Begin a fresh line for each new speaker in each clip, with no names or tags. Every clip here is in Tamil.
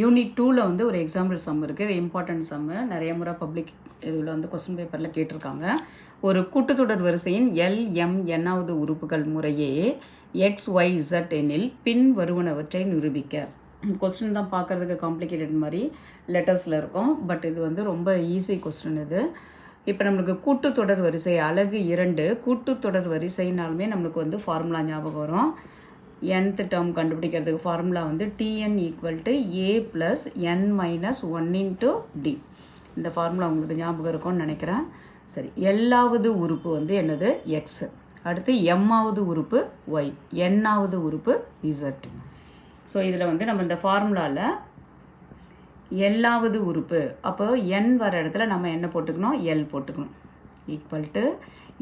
யூனிட் டூவில் வந்து ஒரு எக்ஸாம்பிள் சம் இருக்குது இது இம்பார்ட்டன்ட் சம்மு நிறைய முறை பப்ளிக் இதில் வந்து கொஸ்டின் பேப்பரில் கேட்டிருக்காங்க. ஒரு கூட்டுத்தொடர் வரிசையின் எல் எம் என்னாவது உறுப்புகள் முறையே எக்ஸ் ஒய் இசட் எனில் பின் வருவனவற்றை நிரூபிக்க. கொஸ்டின் தான் பார்க்குறதுக்கு காம்ப்ளிகேட்டட் மாதிரி லெட்டர்ஸில் இருக்கும். பட் இது வந்து ரொம்ப ஈஸி கொஸ்டின் இது. இப்போ நம்மளுக்கு கூட்டுத்தொடர் வரிசை அழகு இரண்டு. கூட்டுத்தொடர் வரிசைனாலுமே நம்மளுக்கு வந்து ஃபார்முலா ஞாபகம் வரும். Nth டேர்ம் கண்டுபிடிக்கிறதுக்கு ஃபார்முலா வந்து T N equal to A plus N minus one into D இந்த ஃபார்முலா உங்களுக்கு ஞாபகம் இருக்கும்னு நினைக்கிறேன். சரி எல்லாவது உறுப்பு வந்து என்னது? எக்ஸ் அடுத்து எம்மாவது உறுப்பு ஒய் என்னாவது உறுப்பு இசட் ஸோ இதில் வந்து நம்ம இந்த ஃபார்முலாவில் எல்லாவது உறுப்பு. அப்போ என் வர இடத்துல நம்ம என்ன போட்டுக்கணும்? எல் போட்டுக்கணும். Equal to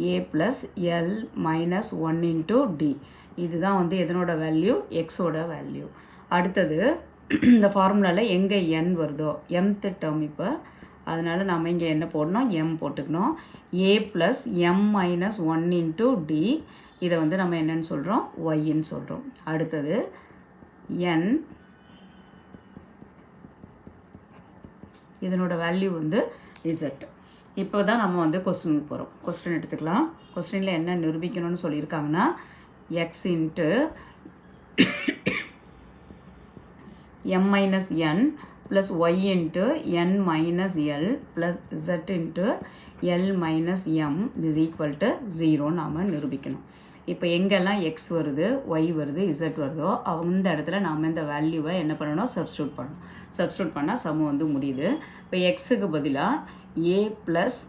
A plus L minus one into D இதுதான் வந்து எதனோட வேல்யூ எக்ஸோட வேல்யூ அடுத்தது இந்த ஃபார்முலாவில் எங்கே என் வருதோ? எம்த் டேர்ம் இப்போ. அதனால் நம்ம இங்கே என்ன போடணும்? எம் போட்டுக்கணும். A plus M minus one into D இதை வந்து நம்ம என்னன்னு சொல்கிறோம் ஒய்ன்னு சொல்கிறோம் அடுத்தது என் இதனோட வேல்யூ வந்து இசட் இப்போ தான் நம்ம வந்து கொஸ்டின் போகிறோம் கொஸ்டின் எடுத்துக்கலாம். கொஸ்டினில் என்ன நிரூபிக்கணும்னு சொல்லியிருக்காங்கன்னா X into M minus N plus Y into N minus L plus Z into L minus M is equal to zero நாம் நிரூபிக்கணும். இப்போ எங்கெல்லாம் எக்ஸ் வருது ஒய் வருது இசட் வருதோ அந்த இடத்துல நாம் இந்த வேல்யூவை என்ன பண்ணணும்? சப்ஸ்டியூட் பண்ணணும். சப்ஸ்டியூட் பண்ணால் சம வந்து முடியுது. இப்போ எக்ஸுக்கு பதிலாக ஏ ப்ளஸ்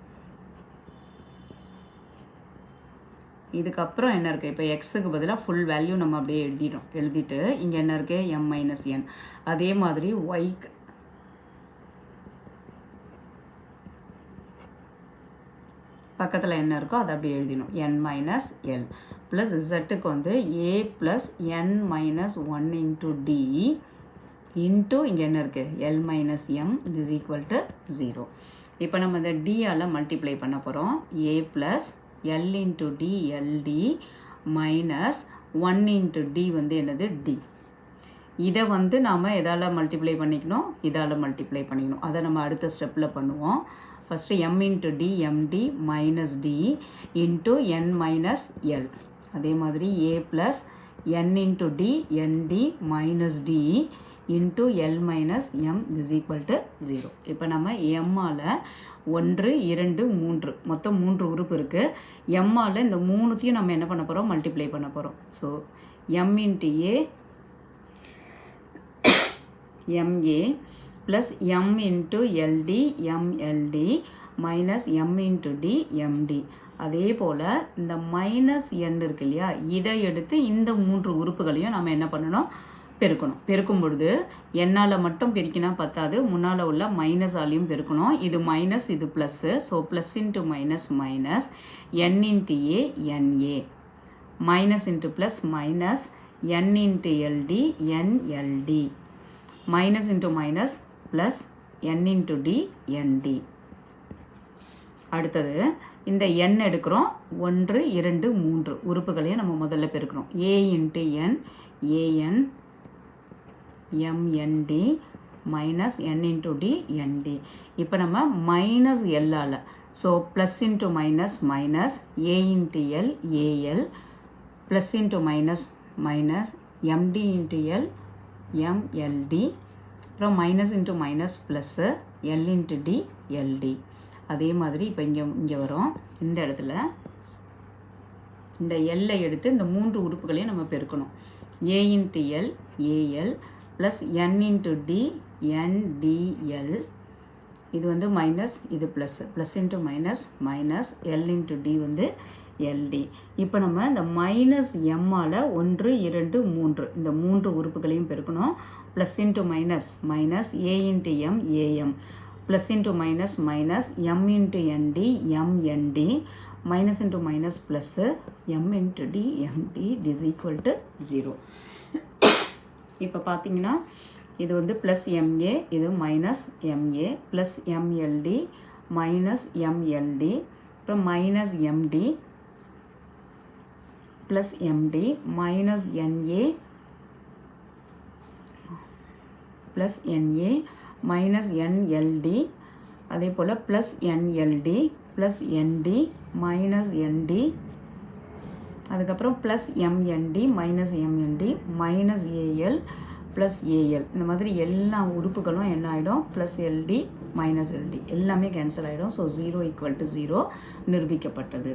இதுக்கப்புறம் என்ன இருக்குது இப்போ எக்ஸுக்கு பதிலாக ஃபுல் வேல்யூ நம்ம அப்படியே எழுதிட்டோம். எழுதிட்டு இங்கே என்ன இருக்குது எம் மைனஸ் என் அதே மாதிரி ஒய்க்கு பக்கத்தில் என்ன இருக்கோ அதை அப்படியே எழுதிடணும். என் மைனஸ் எல் ப்ளஸ் இசட்டுக்கு வந்து A plus N minus one into D into இங்கே என்ன இருக்குது L minus M is equal to zero இப்போ நம்ம இந்த டியால் மல்டிப்ளை பண்ண போகிறோம் A plus L into D L D minus one into D வந்து என்னது? டி இதை வந்து நாம் எதால் மல்டிப்ளை பண்ணிக்கணும் இதால் மல்டிப்ளை பண்ணிக்கணும். அதை நம்ம அடுத்த ஸ்டெப்பில் பண்ணுவோம். First M into D M D minus D into N minus L அதே மாதிரி A plus N into D N D minus D into L minus M is equal to zero இப்போ நம்ம எம்மால் ஒன்று இரண்டு மூன்று. மொத்தம் மூன்று உறுப்பு இருக்குது எம்மால் இந்த மூணுத்தையும் நம்ம என்ன பண்ண போகிறோம் மல்டிப்ளை பண்ண போகிறோம் so M into A M A plus M into L D M L D minus M into D M D அதே போல் இந்த மைனஸ் என் இருக்கு இல்லையா? இதை எடுத்து இந்த மூன்று உறுப்புகளையும் நம்ம என்ன பண்ணணும்? பெருக்கணும். பெருக்கும் பொழுது என்னால் மட்டும் பெருக்கினா பத்தாது. முன்னால் உள்ள மைனஸாலையும் பெருக்கணும். இது மைனஸ் இது plus so plus into minus minus N into A N A minus into plus minus N into L D N L D minus into minus plus N into D N D அடுத்தது இந்த எண் எடுக்கிறோம். ஒன்று இரண்டு மூன்று உறுப்புகளையும் நம்ம முதல்ல பெருக்கிறோம். A into N A N M N D minus N into D N D இப்போ நம்ம minus எல்லால் so plus into minus minus A into L A L plus into minus minus M D into L M L D அப்புறம் minus into minus plus L into D L D அதே மாதிரி இப்போ இங்கே இங்கே வரும். இந்த இடத்துல இந்த எல்லை எடுத்து இந்த மூன்று உறுப்புகளையும் நம்ம பெருக்கணும். A into L A L plus N into D N D L இது வந்து மைனஸ் இது plus plus into minus minus L into D வந்து எல்டி இப்போ நம்ம இந்த மைனஸ் எம்மால் ஒன்று இரண்டு மூன்று. இந்த மூன்று உறுப்புகளையும் பெருக்கணும். Plus into minus minus A into M A M plus into minus minus M into N D M N D minus into minus plus M into D M D this equal to zero இப்போ பார்த்தீங்கன்னா இது வந்து ப்ளஸ் எம்ஏ இது minus M A plus M L D minus M L D அப்புறம் minus M D plus M D minus N A plus N A minus N L D அதே போல் plus N L D plus N D minus N D அதுக்கப்புறம் plus M N D minus M N D minus A L plus A L இந்த மாதிரி எல்லா உறுப்புகளும் என்ன ஆகிடும் plus L D minus L D எல்லாமே கேன்சல் ஆகிடும் so zero equal to zero நிரூபிக்கப்பட்டது.